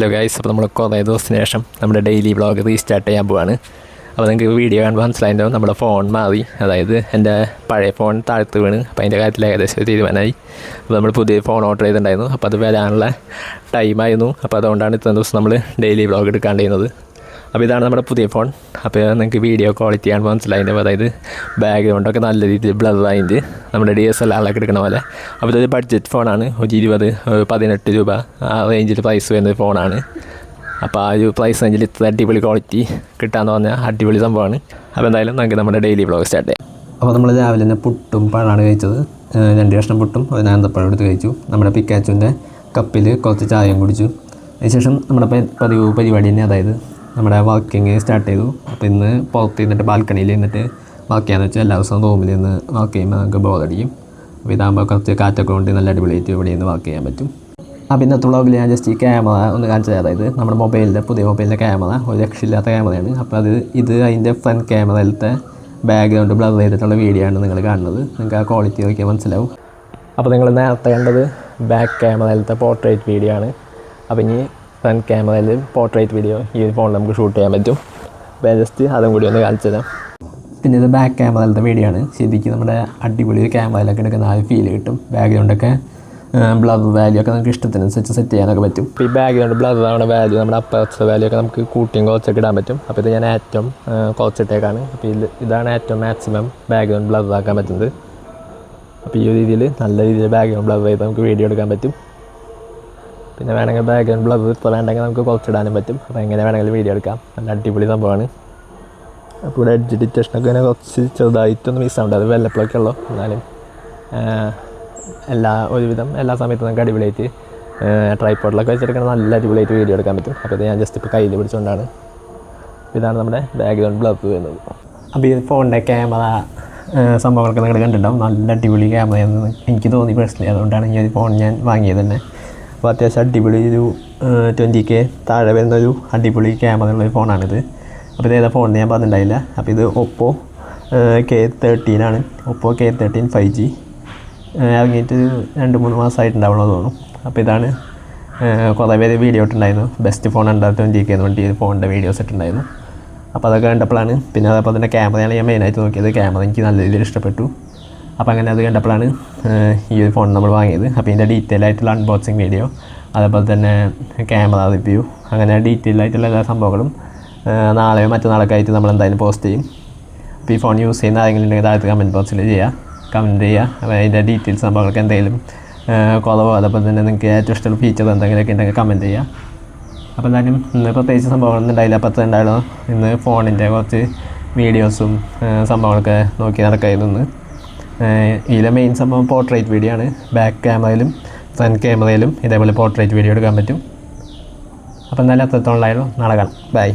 Hello guys അപ്പോൾ നമ്മൾ കുറേ ദിവസത്തിന് ശേഷം നമ്മുടെ ഡെയിലി വ്ളോഗ് റീസ്റ്റാർട്ട് ചെയ്യാൻ പോവാണ്. അപ്പോൾ നിങ്ങൾക്ക് വീഡിയോ കാണുമ്പോൾ മനസ്സിലായിട്ടുണ്ടാവും നമ്മുടെ ഫോൺ മാറി. അതായത് എന്റെ പഴയ ഫോൺ താഴ്ത്ത് വീണ്. അപ്പോൾ അതിന്റെ കാര്യത്തിൽ ഏകദേശം തീരുമാനമായി. അപ്പോൾ നമ്മൾ പുതിയ ഫോൺ ഓർഡർ ചെയ്തിട്ടുണ്ടായിരുന്നു. അപ്പോൾ അത് വരാനുള്ള ടൈമായിരുന്നു അപ്പോൾ അതുകൊണ്ടാണ് ഇത്രയും ദിവസം നമ്മൾ ഡെയിലി വ്ളോഗ് എടുക്കാണ്ടിരുന്നത്. അപ്പോൾ ഇതാണ് നമ്മുടെ പുതിയ ഫോൺ. അപ്പോൾ നിങ്ങൾക്ക് വീഡിയോ ക്വാളിറ്റി ആണ് മനസ്സിലായതിന്റെ അതായത് ബാക്ക്ഗ്രൗണ്ടൊക്കെ നല്ല രീതിയിൽ ബ്ലറായിട്ട് നമ്മുടെ ഡി എസ് എൽ ആളൊക്കെ എടുക്കണ പോലെ. അപ്പോൾ ഇതൊരു ബഡ്ജറ്റ് ഫോണാണ് ഒരു ഇരുപത് പതിനെട്ട് രൂപ ആ റേഞ്ചിൽ പ്രൈസ് വരുന്ന ഫോണാണ് അപ്പോൾ ആ ഒരു പ്രൈസ് റേഞ്ചിൽ ഇത്ര അടിപൊളി ക്വാളിറ്റി കിട്ടാന്ന് പറഞ്ഞാൽ അടിപൊളി സംഭവമാണ്. അപ്പോൾ എന്തായാലും നമുക്ക് നമ്മുടെ ഡെയിലി വ്ളോഗ് സ്റ്റാർട്ട് ചെയ്യാം. അപ്പോൾ നമ്മൾ രാവിലെ തന്നെ പുട്ടും പഴമാണ് കഴിച്ചത്. രണ്ട് കഷ്ണം പുട്ടും ഒരു നാന്തപ്പഴം എടുത്ത് കഴിച്ചു. നമ്മുടെ പിക്കാച്ചുവിന്റെ കപ്പിൽ കുറച്ച് ചായയും കുടിച്ചു. അതിനുശേഷം നമ്മുടെ പതിവ് പരിപാടി തന്നെ അതായത് നമ്മുടെ വാക്കിങ് സ്റ്റാർട്ട് ചെയ്തു. അപ്പോൾ ഇന്ന് പുറത്ത് നിന്നിട്ട് ബാൽക്കണിയിൽ നിന്നിട്ട് വാക്ക് ചെയ്യാന്ന് വെച്ചാൽ എല്ലാ ദിവസവും റൂമിൽ നിന്ന് വാക്ക് ചെയ്യുമ്പോൾ നമുക്ക് ബോധടിക്കും അപ്പോൾ ഇതാകുമ്പോൾ കുറച്ച് കാറ്റൊക്കെ കൊണ്ട് നല്ല അടിപൊളിയായിട്ട് ഇവിടെ നിന്ന് വാക്ക് ചെയ്യാൻ പറ്റും. അപ്പോൾ ഇന്നത്തെ വ്ളോഗിൽ ഞാൻ ജസ്റ്റ് ഈ ക്യാമറ ഒന്ന് കാണിച്ചത്. അതായത് നമ്മുടെ മൊബൈലിന്റെ പുതിയ മൊബൈലിന്റെ ക്യാമറ ഒരു രക്ഷയില്ലാത്ത ക്യാമറയാണ് അപ്പോൾ അത് ഇത് അതിന്റെ ഫ്രണ്ട് ക്യാമറയിലത്തെ ബാക്ക്ഗ്രൗണ്ട് ബ്ലർ ചെയ്തിട്ടുള്ള വീഡിയോ ആണ് നിങ്ങൾ കാണുന്നത്. നിങ്ങൾക്ക് ആ ക്വാളിറ്റി നോക്കിയാൽ മനസ്സിലാവും. അപ്പോൾ നിങ്ങൾ നേരത്തെ കണ്ടത് ബാക്ക് ക്യാമറയിലത്തെ പോർട്രേറ്റ് വീഡിയോ ആണ്. അപ്പോൾ ഇനി ഫ്രണ്ട് ക്യാമറയിൽ പോർട്രേറ്റ് വീഡിയോ ഈ ഫോണിൽ നമുക്ക് ഷൂട്ട് ചെയ്യാൻ പറ്റും. അപ്പോൾ ജസ്റ്റ് അതും കൂടി ഒന്ന് കാണിച്ചു തരാം. പിന്നെ ഇത് ബാക്ക് ക്യാമറയിലത്തെ വീഡിയോ ആണ്. ശരിക്കും നമ്മുടെ അടിപൊളി ഒരു ക്യാമറയിലൊക്കെ എടുക്കുന്ന ആ ഒരു ഫീൽ കിട്ടും. ബാക്ക്ഗ്രൗണ്ടൊക്കെ ബ്ലർ വാല്യൂ ഒക്കെ നമുക്ക് ഇഷ്ടത്തിനനുസരിച്ച് സെറ്റ് ചെയ്യാനൊക്കെ പറ്റും. ഇപ്പോൾ ഈ ബാക്ക്ഗ്രൗണ്ട് ബ്ലർ ആവുന്ന വാല്യൂ നമ്മുടെ അപ്പർച്ചർ വാല്യൂ ഒക്കെ നമുക്ക് കൂട്ടിയും കുറച്ചൊക്കെ ഇടാൻ പറ്റും. അപ്പോൾ ഇത് ഞാൻ ഏറ്റവും കുറച്ചിട്ടേക്കാണ്. അപ്പോൾ ഇത് ഇതാണ് ഏറ്റവും മാക്സിമം ബാക്ക്ഗ്രൗണ്ട് ബ്ലർ ആക്കാൻ പറ്റുന്നത്. അപ്പോൾ ഈ ഒരു രീതിയിൽ നല്ല രീതിയിൽ ബാക്ക്ഗ്രൗണ്ട് ബ്ലർ ചെയ്ത് നമുക്ക് വീഡിയോ എടുക്കാൻ പറ്റും. പിന്നെ വേണമെങ്കിൽ ബാക്ക്ഗ്രൗണ്ട് ബ്ലബ് ഇപ്പോൾ വേണ്ടെങ്കിൽ നമുക്ക് കുറച്ച് കുറച്ചിടാനും പറ്റും. അപ്പോൾ എങ്ങനെ വേണമെങ്കിലും വീഡിയോ എടുക്കാം. നല്ല അടിപൊളി സംഭവമാണ്. അപ്പോൾ ഇവിടെ എഡ്ജ് ഡിറ്റക്ഷനൊക്കെ ഇങ്ങനെ കുറച്ച് ചെറുതായിട്ടൊന്ന് മിസ് ആവുന്നുണ്ട് അത് വല്ലപ്പോഴൊക്കെ ഉള്ളൂ? എന്നാലും എല്ലാ ഒരുവിധം എല്ലാ സമയത്തും നമുക്ക് അടിപൊളിയായിട്ട് ട്രൈപ്പോഡിലൊക്കെ വെച്ചെടുക്കണം നല്ല അടിപൊളിയായിട്ട് വീഡിയോ എടുക്കാൻ പറ്റും. അപ്പോൾ ഇത് ഞാൻ ജസ്റ്റ് ഇപ്പോൾ കയ്യിൽ പിടിച്ചുകൊണ്ടാണ് ഇതാണ് നമ്മുടെ ബാക്ക്ഗ്രൗണ്ട് ബ്ലബ് വരുന്നത്. അപ്പോൾ ഈ ഫോണിന്റെ ക്യാമറ സംഭവങ്ങളൊക്കെ നിങ്ങൾ കണ്ടിട്ടുണ്ടാവും. നല്ല അടിപൊളി ക്യാമറയാണെന്ന് എനിക്ക് തോന്നി പേഴ്സണലി അതുകൊണ്ടാണ് ഈ ഒരു ഫോൺ ഞാൻ വാങ്ങിയത് തന്നെ. അപ്പോൾ അത്യാവശ്യം അടിപൊളി ഒരു ട്വന്റി കെ താഴെ വരുന്ന ഒരു അടിപൊളി ക്യാമറ ഉള്ള ഒരു ഫോണാണിത് അപ്പോൾ ഇത് ഏതാ ഫോൺ ഞാൻ പറഞ്ഞിട്ടുണ്ടായില്ല. അപ്പോൾ ഇത് Oppo K തേർട്ടീനാണ് Oppo K thirteen five G ഇറങ്ങിയിട്ട് രണ്ട് മൂന്ന് മാസമായിട്ടുണ്ടാവുള്ളൂ തോന്നുന്നു. അപ്പോൾ ഇതാണ് കുറേ പേര് വീഡിയോ ഇട്ടുണ്ടായിരുന്നു ബെസ്റ്റ് ഫോൺ ഉണ്ടാകും ട്വന്റി കെ എന്ന് വേണ്ടി ഫോണിന്റെ വീഡിയോസ് ഇട്ടുണ്ടായിരുന്നു അപ്പോൾ അതൊക്കെ കണ്ടപ്പോഴാണ് പിന്നെ അതേപോലെ തന്നെ ക്യാമറയാണ് ഞാൻ മെയിനായിട്ട് നോക്കിയത്. ക്യാമറ എനിക്ക് നല്ല രീതിയിൽ ഇഷ്ടപ്പെട്ടു. അപ്പോൾ അങ്ങനെ അത് കണ്ടപ്പോഴാണ് ഈ ഒരു ഫോൺ നമ്മൾ വാങ്ങിയത്. അപ്പോൾ ഇതിന്റെ ഡീറ്റെയിൽ ആയിട്ടുള്ള അൺബോക്സിങ് വീഡിയോ അതേപോലെ തന്നെ ക്യാമറ റിവ്യൂ അങ്ങനെ ഡീറ്റെയിൽ ആയിട്ടുള്ള എല്ലാ സംഭവങ്ങളും നാളെയോ മറ്റന്നാളൊക്കെ ആയിട്ട് നമ്മൾ എന്തായാലും പോസ്റ്റ് ചെയ്യും. അപ്പോൾ ഈ ഫോൺ യൂസ് ചെയ്യുന്ന ആരെങ്കിലും ഉണ്ടെങ്കിൽ താഴത്ത് കമന്റ് ബോക്സിൽ ചെയ്യുക കമന്റ് ചെയ്യുക അതിന്റെ ഡീറ്റെയിൽസ് സംഭവങ്ങളൊക്കെ എന്തെങ്കിലും കുറവോ അതേപോലെ തന്നെ നിങ്ങൾക്ക് ഏറ്റവും ഇഷ്ടമുള്ള ഫീച്ചർ എന്തെങ്കിലുമൊക്കെ ഉണ്ടെങ്കിൽ കമന്റ് ചെയ്യുക അപ്പോൾ എന്തായാലും ഇന്ന് പ്രത്യേകിച്ച് സംഭവങ്ങളൊന്നും ഉണ്ടായില്ല. അപ്പോൾ അത്ര ഉണ്ടായിരുന്നു ഇന്ന് ഫോണിന്റെ കുറച്ച് വീഡിയോസും സംഭവങ്ങളൊക്കെ നോക്കി നടക്കായിരുന്നു ഇതിലെ മെയിൻ സംഭവം പോർട്രേറ്റ് വീഡിയോ ആണ്. ബാക്ക് ക്യാമറയിലും ഫ്രണ്ട് ക്യാമറയിലും ഇതേപോലെ പോർട്രേറ്റ് വീഡിയോ എടുക്കാൻ പറ്റും. അപ്പോൾ എന്തായാലും അത്രത്തോളം നാളെ കാണാം. ബൈ